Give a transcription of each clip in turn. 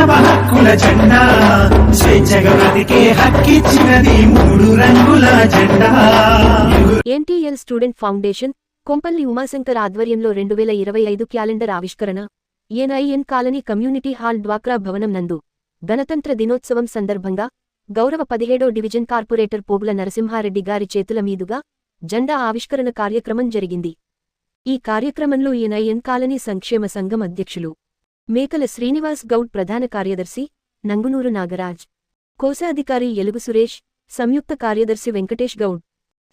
మానవ హక్కుల జెండా. స్వేచ్ఛగా హక్కిచ్చినది మూడు రంగుల జెండా. NTL student foundation Kompally Umashankar ఆధ్వర్యంలో రెండు వేల ఇరవై ఐదు క్యాలెండర్ ఆవిష్కరణ ఎన్ఐఎన్ కాలనీ కమ్యూనిటీ హాల్ డ్వాక్రా భవనం నందు గణతంత్ర దినోత్సవం సందర్భంగా గౌరవ పదిహేడో డివిజన్ కార్పొరేటర్ పోగుల నరసింహారెడ్డి గారి చేతుల మీదుగా జెండా ఆవిష్కరణ కార్యక్రమం జరిగింది. ఈ కార్యక్రమంలో ఎన్ఐఎన్ కాలనీ సంక్షేమ సంఘం అధ్యక్షులు మేకల శ్రీనివాస్ గౌడ్ ప్రధాన కార్యదర్శి నంగునూరు నాగరాజ్. కోశాధికారి ఎలుగు సురేష్ సంయుక్త కార్యదర్శి వెంకటేష్ గౌడ్.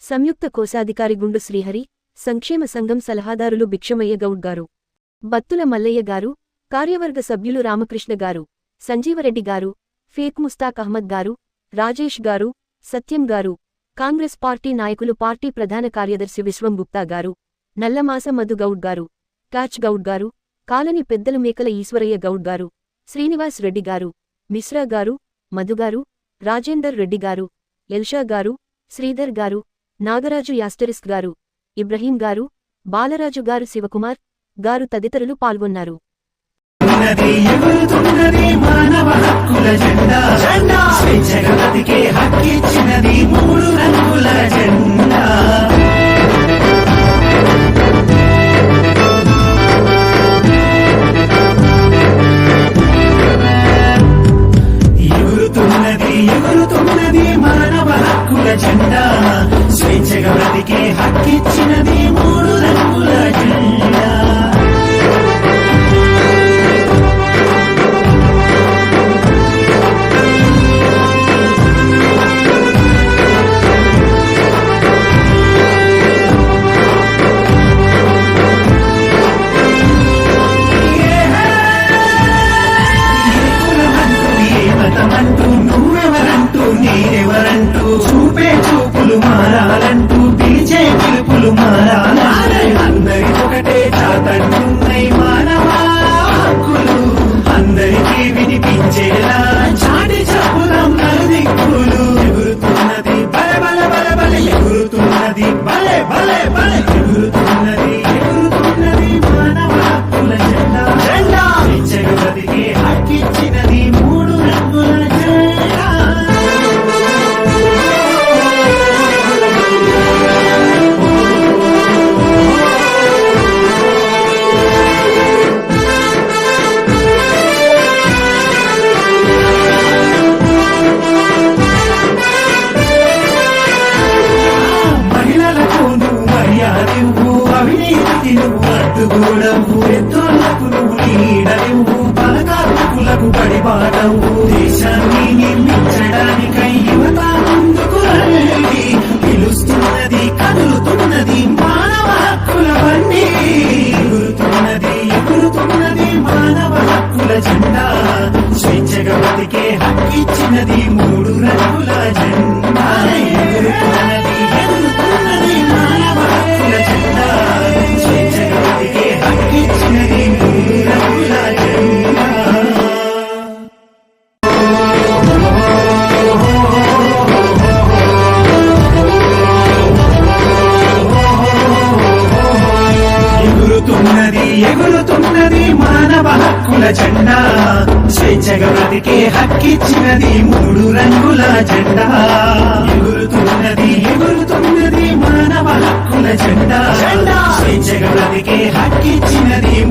సంయుక్త కోశాధికారి గుండు శ్రీహరి సంక్షేమ సంఘం సలహాదారులు భిక్షమయ్య గౌడ్ గారు. బత్తుల మల్లయ్య గారు కార్యవర్గ సభ్యులు రామకృష్ణ గారు. సంజీవరెడ్డి గారు ఫేక్ ముస్తాక్ అహ్మద్ గారు రాజేష్ గారు సత్యం గారు. కాంగ్రెస్ పార్టీ నాయకులు పార్టీ ప్రధాన కార్యదర్శి విశ్వం గుప్తా గారు. నల్లమాస మధు గౌడ్ గారు. కాచ్ గౌడ్ గారు. కాలనీ పెద్దలు మేకల ఈశ్వరయ్య గౌడ్ గారు శ్రీనివాస్ రెడ్డి గారు మిశ్రా గారు మధుగారు రాజేందర్ రెడ్డి గారు ఎల్షా గారు శ్రీధర్ గారు నాగరాజు యాస్టరిస్క్ గారు ఇబ్రహీం గారు బాలరాజు గారు శివకుమార్ గారు తదితరులు పాల్గొన్నారు. ఎగురుతున్నది మానవ హక్కుల జెండా. స్వేచ్ఛగా బ్రతికే హక్కిచ్చినది మూడు రంగుల జెండా. మారాలంటూ చూపే చూపులు మారాలంటూ పిలిచే పిలుపులు మారాలంటే అందరి ఒకటే చాతంటున్నాయి మానవా హక్కులు అందరికీ వినిపించేలా చాటి చెప్పుదాం నలుదిక్కులు ఎగురుతున్నది బలె బలె బలె బలె ఎగురుతున్నది బలే బలే బలే అడ్డుగోడవు ఎత్తులకు నువ్వు నీడలేవు పలకార్మికులకు పడిపాడవు దేశాన్ని నిర్మించడానికై యువత ముందుకు రండి. పిలుస్తున్నది కదులుతున్నది మానవ హక్కుల బండి. ఎగురుతున్నది ఎగురుతున్నది మానవ హక్కుల జెండా. స్వేచ్ఛగా బతికే హక్కిచ్చినది మూడు ఎగురుతున్నది మానవ హక్కుల జెండా. స్వేచ్ఛగా బ్రతికే హక్కిచ్చినది మూడు రంగుల జెండా. ఎగురుతున్నది ఎగురుతున్నది మానవ హక్కుల జెండా. స్వేచ్ఛగా బ్రతికే హక్కిచ్చినది